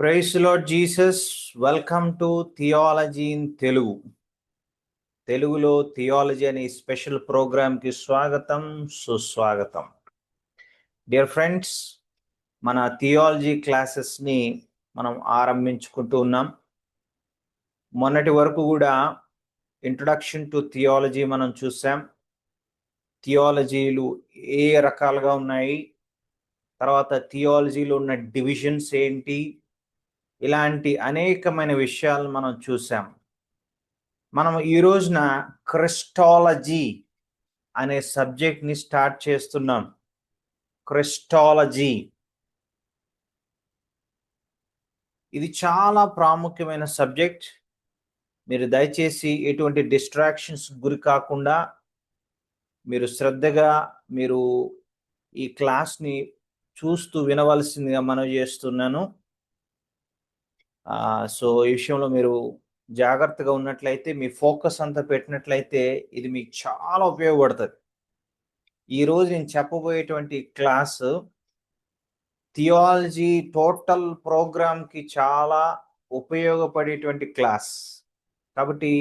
Praise lord Jesus welcome to theology in Telugu. తెలుగులో theology అనే special ప్రోగ్రామ్కి స్వాగతం సుస్వాగతం. డియర్ ఫ్రెండ్స్ మన థియాలజీ క్లాసెస్ని మనం ఆరంభించుకుంటూ ఉన్నాం. మొన్నటి వరకు కూడా ఇంట్రొడక్షన్ టు థియాలజీ మనం చూసాం. థియాలజీలు ఏ రకాలుగా ఉన్నాయి? తర్వాత థియాలజీలో ఉన్న డివిజన్స్ ఏంటి? ఇలాంటి అనేకమైన విషయాలు మనం చూసాం. మనం ఈ రోజున క్రిస్టాలజీ అనే సబ్జెక్ట్ని స్టార్ట్ చేస్తున్నాం. క్రిస్టాలజీ. ఇది చాలా ప్రాముఖ్యమైన సబ్జెక్ట్. మీరు దయచేసి ఎటువంటి డిస్ట్రాక్షన్స్ గురి కాకుండా మీరు శ్రద్ధగా మీరు ఈ క్లాస్ని చూస్తూ వినవలసిందిగా మనం చేస్తున్నాను. సో ఈ విషయంలో మీరు జాగ్రత్తగా ఉన్నట్లయితే మీ ఫోకస్ అంతా పెట్టినట్లయితే ఇది మీకు చాలా ఉపయోగపడుతుంది. ఈరోజు నేను చెప్పబోయేటువంటి క్లాస్ థియాలజీ టోటల్ ప్రోగ్రామ్కి చాలా ఉపయోగపడేటువంటి క్లాస్. కాబట్టి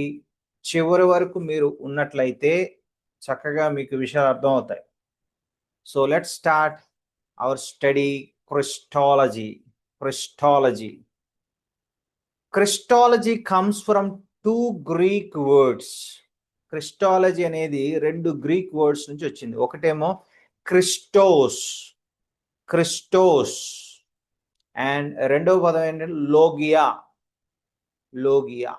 చివరి వరకు మీరు ఉన్నట్లయితే చక్కగా మీకు విషయాలు అర్థమవుతాయి. So let start our study Christology. Christology. Christology comes from two Greek words. Christology అనేది రెండు గ్రీక్ వర్డ్స్ నుంచి వచ్చింది. ఒకటేమో క్రిస్టోస్ క్రిస్టోస్ అండ్ రెండవ పదం ఏంటంటే logia logia.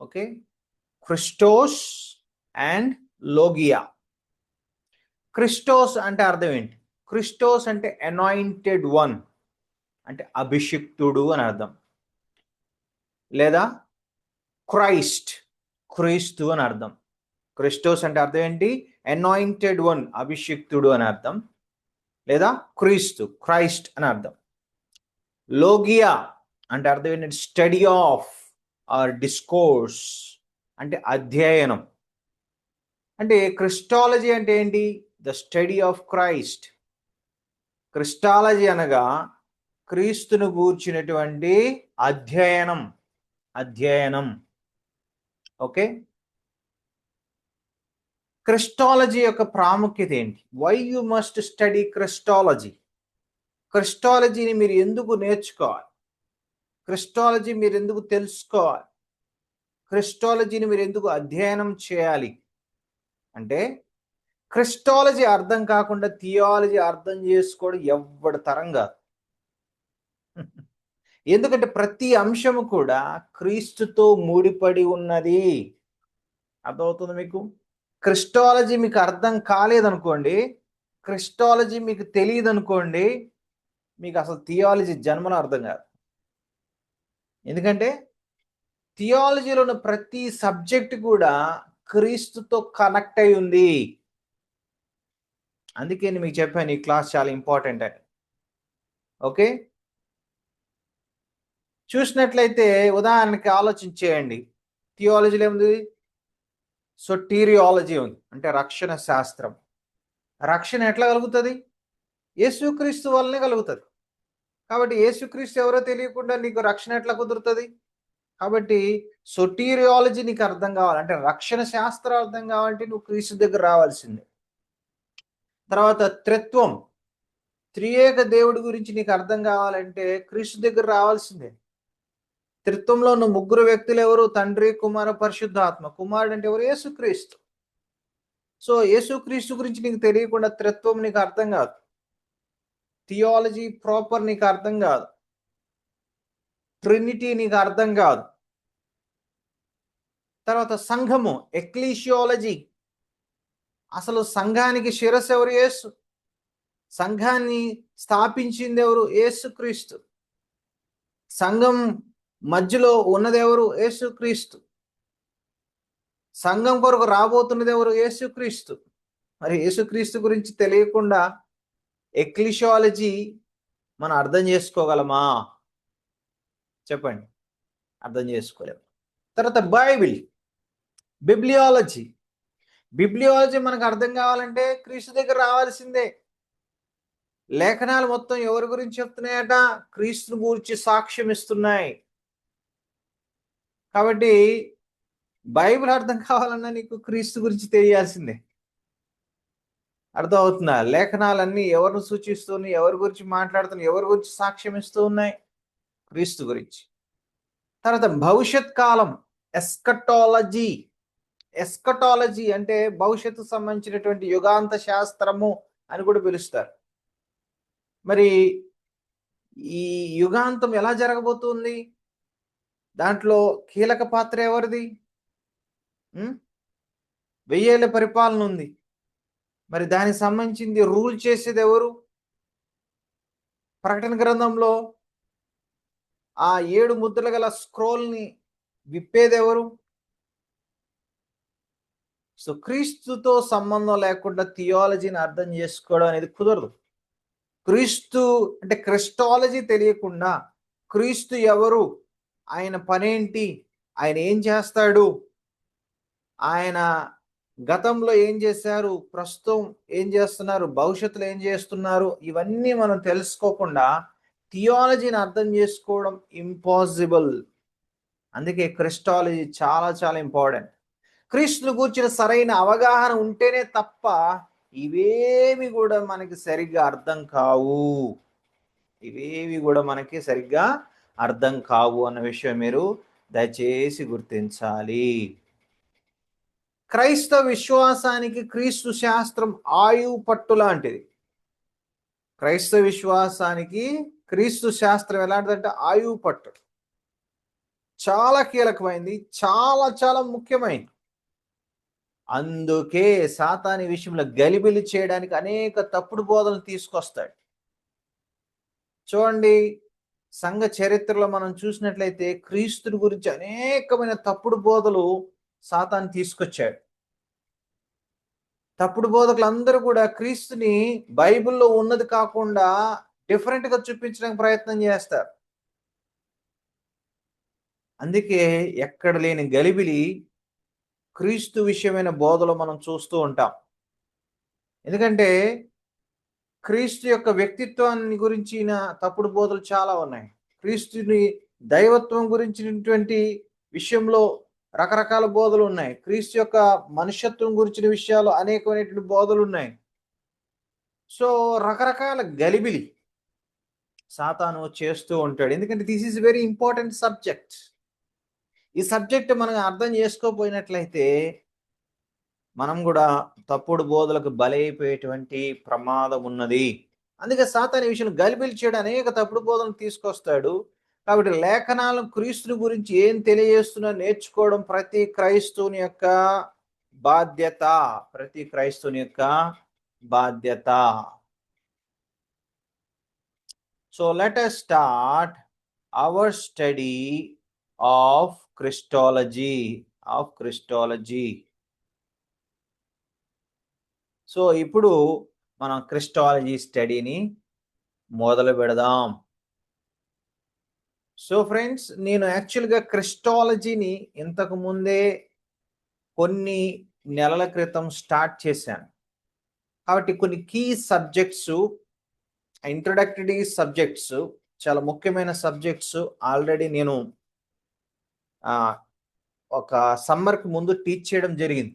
Okay? Christos and logia. Christos అంటే అర్థం ఏంటి? క్రిస్టోస్ అంటే అనాయింటెడ్ వన్ అంటే అభిషిక్తుడు అని అర్థం. లేదా క్రైస్ట్ క్రీస్తు అని అర్థం. క్రిస్టోస్ అంటే అర్థం ఏంటి? అనాయింటెడ్ వన్ అభిషిక్తుడు అని అర్థం. లేదా క్రీస్తు క్రైస్ట్ అని అర్థం. లోగియా అంటే అర్థం ఏంటంటే స్టడీ ఆఫ్ ఆర్ డిస్కోర్స్ అంటే అధ్యయనం. అంటే క్రిస్టాలజీ అంటే ఏంటి? The study of Christ Christology అనగా క్రీస్తును గూర్చినటువంటి అధ్యయనం అధ్యయనం. ఓకే? క్రిస్టాలజీ యొక్క ప్రాముఖ్యత ఏంటి? Why you must study Christology క్రిస్టాలజీని మీరు ఎందుకు నేర్చుకోవాలి? క్రిస్టాలజీ మీరు ఎందుకు తెలుసుకోవాలి? క్రిస్టాలజీని మీరు ఎందుకు అధ్యయనం చేయాలి? అంటే క్రిస్టాలజీ అర్థం కాకుండా థియాలజీ అర్థం చేసుకోవడం ఎవ్వడి తరం కాదు. ఎందుకంటే ప్రతి అంశము కూడా క్రీస్తుతో ముడిపడి ఉన్నది. అర్థమవుతుంది మీకు? క్రిస్టాలజీ మీకు అర్థం కాలేదనుకోండి క్రిస్టాలజీ మీకు తెలియదు అనుకోండి మీకు అసలు థియాలజీ జన్మలో అర్థం కాదు. ఎందుకంటే థియాలజీలో ఉన్న ప్రతి సబ్జెక్ట్ కూడా క్రీస్తుతో కనెక్ట్ అయి ఉంది. అందుకే నేను మీకు చెప్పాను ఈ క్లాస్ చాలా ఇంపార్టెంట్ అని. ఓకే? చూసినట్లయితే ఉదాహరణకి ఆలోచించేయండి థియాలజీలో ఏముంది? సొటీరియాలజీ ఉంది అంటే రక్షణ శాస్త్రం. రక్షణ ఎట్లా కలుగుతుంది? యేసుక్రీస్తు వల్లనే కలుగుతుంది. కాబట్టి యేసుక్రీస్తు ఎవరో తెలియకుండా నీకు రక్షణ ఎట్లా కుదురుతుంది? కాబట్టి సొటీరియాలజీ నీకు అర్థం కావాలి. అంటే రక్షణ శాస్త్రం అర్థం కావాలంటే నువ్వు క్రీస్తు దగ్గర రావాల్సిందే. తర్వాత త్రిత్వం. త్రియేక దేవుడి గురించి నీకు అర్థం కావాలంటే క్రీస్తు దగ్గర రావాల్సిందే. త్రిత్వంలో ఉన్న ముగ్గురు వ్యక్తులు ఎవరు? తండ్రి కుమార పరిశుద్ధాత్మ. కుమారుడు అంటే ఎవరు? యేసుక్రీస్తు. సో యేసుక్రీస్తు గురించి నీకు తెలియకుండా త్రిత్వం నీకు అర్థం కాదు. థియాలజీ ప్రాపర్ నీకు అర్థం కాదు. ట్రినిటీ నీకు అర్థం కాదు. తర్వాత సంఘము ఎక్లీషియాలజీ. అసలు సంఘానికి శిరస్సు ఎవరు యేసు? సంఘాన్ని స్థాపించింది ఎవరు? యేసుక్రీస్తు. సంఘం మధ్యలో ఉన్నది ఎవరు? యేసుక్రీస్తు. సంఘం కొరకు రాబోతున్నది ఎవరు? యేసుక్రీస్తు. మరి యేసుక్రీస్తు గురించి తెలియకుండా ఎక్లిషియాలజీ మనం అర్థం చేసుకోగలమా? చెప్పండి. అర్థం చేసుకోలేము తర్వాత బైబిల్. బిబ్లియాలజీ. బిబ్లియాలజీ మనకు అర్థం కావాలంటే క్రీస్తు దగ్గర రావాల్సిందే. లేఖనాలు మొత్తం ఎవరి గురించి చెప్తున్నాయట? క్రీస్తుని గురించి సాక్ష్యం ఇస్తున్నాయి. కాబట్టి బైబిల్ అర్థం కావాలన్నా నీకు క్రీస్తు గురించి తెలియాల్సిందే. అర్థం అవుతుందా లేఖనాలన్నీ ఎవరిని సూచిస్తున్నాయి? ఎవరి గురించి మాట్లాడుతున్నాయి? ఎవరి గురించి సాక్ష్యం ఇస్తూ ఉన్నాయి క్రీస్తు గురించి. తర్వాత భవిష్యత్ కాలం ఎస్కటాలజీ. ఎస్కటాలజీ అంటే భవిష్యత్తు సంబంధించినటువంటి యుగాంత శాస్త్రము అని కూడా పిలుస్తారు. మరి ఈ యుగాంతం ఎలా జరగబోతుంది? దాంట్లో కీలక పాత్ర ఎవరిది? వెయ్యేళ్ళ పరిపాలన ఉంది. మరి దానికి సంబంధించింది రూల్ చేసేది ఎవరు? ప్రకటన గ్రంథంలో ఆ ఏడు ముద్రలు గల స్క్రోల్ని విప్పేది ఎవరు? సో క్రీస్తుతో సంబంధం లేకుండా థియాలజీని అర్థం చేసుకోవడం అనేది కుదరదు. క్రీస్తు అంటే క్రిస్టాలజీ తెలియకుండా క్రీస్తు ఎవరు? ఆయన పనేంటి? ఆయన ఏం చేస్తాడు? ఆయన గతంలో ఏం చేశారు? ప్రస్తుతం ఏం చేస్తున్నారు? భవిష్యత్తులో ఏం చేస్తున్నారు? ఇవన్నీ మనం తెలుసుకోకుండా థియాలజీని అర్థం చేసుకోవడం ఇంపాసిబుల్. అందుకే క్రిస్టాలజీ చాలా చాలా ఇంపార్టెంట్. క్రీస్తుని కూర్చిన సరైన అవగాహన ఉంటేనే తప్ప ఇవేవి కూడా మనకి సరిగ్గా అర్థం కావు. ఇవేవి కూడా మనకి సరిగ్గా అర్థం కావు అన్న విషయం మీరు దయచేసి గుర్తించాలి. క్రైస్తవ విశ్వాసానికి క్రీస్తు శాస్త్రం ఆయువు పట్టు లాంటిది. క్రైస్తవ విశ్వాసానికి క్రీస్తు శాస్త్రం ఎలాంటిదంటే ఆయువు పట్టు. చాలా కీలకమైంది చాలా చాలా ముఖ్యమైనది అందుకే సాతాని విషయంలో గలిబిలి చేయడానికి అనేక తప్పుడు బోధనలు తీసుకొస్తాడు. చూడండి సంఘ చరిత్రలో మనం చూసినట్లయితే క్రీస్తుని గురించి అనేకమైన తప్పుడు బోధలు సాతాను తీసుకొచ్చాడు. తప్పుడు బోధకులు అందరూ కూడా క్రీస్తుని బైబిల్లో ఉన్నది కాకుండా డిఫరెంట్గా చూపించడానికి ప్రయత్నం చేస్తారు. అందుకే ఎక్కడ లేని గలిబిలి క్రీస్తు విషయమైన బోధలు మనం చూస్తూ ఉంటాం. ఎందుకంటే క్రీస్తు యొక్క వ్యక్తిత్వాన్ని గురించిన తప్పుడు బోధలు చాలా ఉన్నాయి. క్రీస్తుని దైవత్వం గురించినటువంటి విషయంలో రకరకాల బోధలు ఉన్నాయి. క్రీస్తు యొక్క మనుష్యత్వం గురించిన విషయాలు అనేకమైనటువంటి బోధలు ఉన్నాయి. సో రకరకాల గలిబిలి సాతాను చేస్తూ ఉంటాడు. ఎందుకంటే this is very important subject ఈ సబ్జెక్ట్ మనం అర్థం చేసుకోపోయినట్లయితే మనం కూడా తప్పుడు బోధలకు బలైపోయేటువంటి ప్రమాదం ఉన్నది. అందుకే సాతాన్ ఈ విషయం గలిబిలి చేయడం అనేక తప్పుడు బోధనలు తీసుకొస్తాడు. కాబట్టి లేఖనాలు క్రీస్తుని గురించి ఏం తెలియజేస్తున్నా నేర్చుకోవడం ప్రతి క్రైస్తవుని యొక్క బాధ్యత. ప్రతి క్రైస్తవుని యొక్క బాధ్యత. So let us start our study of Christology of Christology. So ఇప్పుడు మనం క్రిస్టాలజీ స్టడీని మొదలు పెడదాం. సో ఫ్రెండ్స్ నేను యాక్చువల్గా క్రిస్టాలజీని ఇంతకు ముందే కొన్ని నెలల క్రితం స్టార్ట్ చేశాను. కాబట్టి కొన్ని కీ సబ్జెక్ట్స్ ఇంట్రడక్టరీ సబ్జెక్ట్స్ చాలా ముఖ్యమైన సబ్జెక్ట్స్ ఆల్రెడీ నేను ఒక సమ్మర్కి ముందు టీచ్ చేయడం జరిగింది.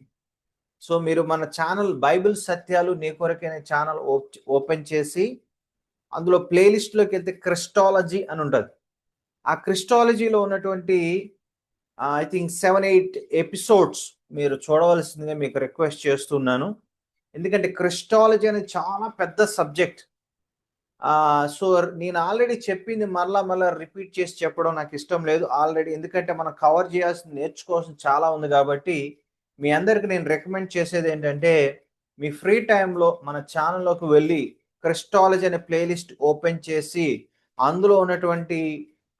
సో మీరు మన ఛానల్ బైబిల్ సత్యాలు నీ కొరకైన ఛానల్ ఓపెన్ చేసి అందులో ప్లేలిస్ట్లోకి వెళ్తే క్రిస్టాలజీ అని ఉంటుంది. ఆ క్రిస్టాలజీలో ఉన్నటువంటి I think seven eight episodes మీరు చూడవలసిందిగా మీకు రిక్వెస్ట్ చేస్తున్నాను. ఎందుకంటే క్రిస్టాలజీ అనేది చాలా పెద్ద సబ్జెక్ట్. సో నేను ఆల్రెడీ చెప్పింది మళ్ళా మళ్ళీ రిపీట్ చేసి చెప్పడం నాకు ఇష్టం లేదు. ఆల్రెడీ ఎందుకంటే మనం కవర్ చేయాల్సింది నేర్చుకోవాల్సిన చాలా ఉంది కాబట్టి మీ అందరికి నేను రికమెండ్ చేసేది ఏంటంటే మీ ఫ్రీ టైంలో మన ఛానల్లోకి వెళ్ళి క్రిస్టాలజీ అనే ప్లేలిస్ట్ ఓపెన్ చేసి అందులో ఉన్నటువంటి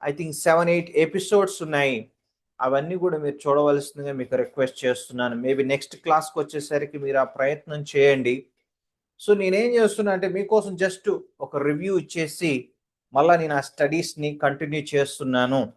I think seven eight episodes ఉన్నాయి. అవన్నీ కూడా మీరు చూడవలసిందిగా మీకు రిక్వెస్ట్ చేస్తున్నాను. మేబీ నెక్స్ట్ క్లాస్కి వచ్చేసరికి మీరు ఆ ప్రయత్నం చేయండి. సో నేనేం చేస్తున్నా అంటే మీకోసం జస్ట్ ఒక రివ్యూ ఇచ్చేసి మళ్ళీ నేను ఆ స్టడీస్ని కంటిన్యూ చేస్తున్నాను.